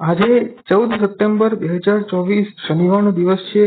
આજે ચૌદ સપ્ટેમ્બર બે હજાર ચોવીસ શનિવારનો દિવસ છે.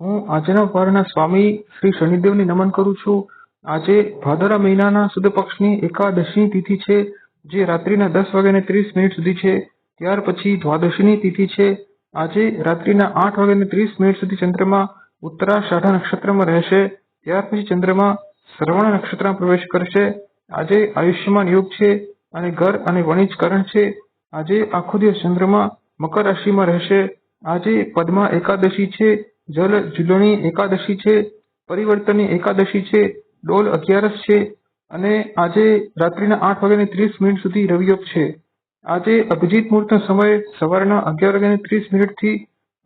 હું આજના વારના સ્વામી શ્રી શનિદેવને નમન કરું છું. આજે ભાદરા મહિનાના સુદ પક્ષની એકાદશીની તિથિ છે, જે રાત્રિના દસ વાગ્યાને ત્રીસ મિનિટ સુધી છે. ત્યાર પછી દ્વાદશીની તિથિ છે. આજે રાત્રિના આઠ વાગ્યાને ત્રીસ મિનિટ સુધી ચંદ્રમા ઉત્તરાષાઢા નક્ષત્રમાં રહેશે. ત્યાર પછી ચંદ્રમા શ્રવણ નક્ષત્રમાં પ્રવેશ કરશે. આજે આયુષ્યમાન યોગ છે અને ઘર અને વણિજકરણ છે. આજે આખો દિવસ ચંદ્રમા મકર રાશિમાં રહેશે. આજે પદ્મા એકાદશી છે, જલ જુલણી એકાદશી છે, પરિવર્તનની એકાદશી છે, ડોલ અગિયારસ છે અને આજે રાત્રિના આઠ વાગ્યાને ત્રીસ મિનિટ સુધી રવિયોગ છે. આજે અભિજીત મુહૂર્તનો સમય સવારના અગિયાર વાગ્યાને ત્રીસ મિનિટથી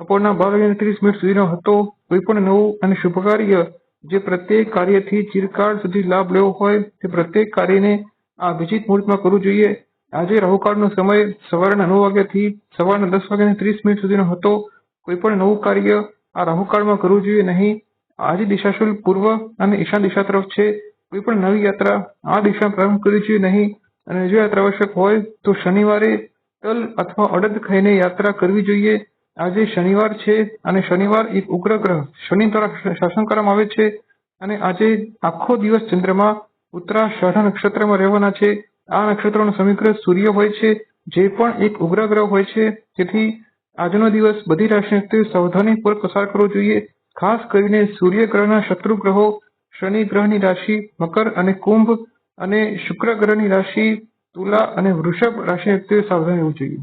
બપોરના બાર વાગ્યાને ત્રીસ મિનિટ સુધીનો હતો. કોઈ પણ નવું અને શુભ કાર્ય જે પ્રત્યેક કાર્યથી ચિરકાળ સુધી લાભ લેવો હોય તે પ્રત્યેક કાર્યને આ અભિજીત મુહૂર્તમાં કરવું જોઈએ. આજે રાહુકાળનો સમય સવારના નવ વાગ્યાથી સવારના દસ વાગ્યાને ત્રીસ મિનિટ સુધીનો હતો. કોઈ પણ નવું કાર્ય આ રાહુકાળમાં કરવું જોઈએ નહીં. આજે દિશાશુલ પૂર્વ અને ઈશાન દિશા તરફ છે. કોઈ પણ નવી યાત્રા આ દિશામાં પ્રારંભ કરવી જોઈએ નહીં. અને જો યાત્રા આવશ્યક હોય તો શનિવારે તલ અથવા અડદ ખાઈને યાત્રા કરવી જોઈએ. આજે શનિવાર છે અને શનિવાર એક ઉગ્ર ગ્રહ. શનિ દ્વારા શાસન કરવામાં આવે છે. અને આજે આખો દિવસ ચંદ્રમાં ઉત્તરાષાઢ નક્ષત્રમાં રહેવાના છે. આ નક્ષત્રોનો સમીગ્રહ સૂર્ય હોય છે, જે પણ એક ઉગ્ર ગ્રહ હોય છે. તેથી આજનો દિવસ બધી રાશિ વ્યક્તિઓ સાવધાનીપૂર્વક પસાર કરવો જોઈએ. ખાસ કરીને સૂર્ય ગ્રહના શત્રુ ગ્રહો શનિ ગ્રહની રાશિ, મકર અને કુંભ અને શુક્ર ગ્રહની રાશિ, તુલા અને વૃષભ રાશિ વ્યક્તિઓએ સાવધાન રહેવું જોઈએ.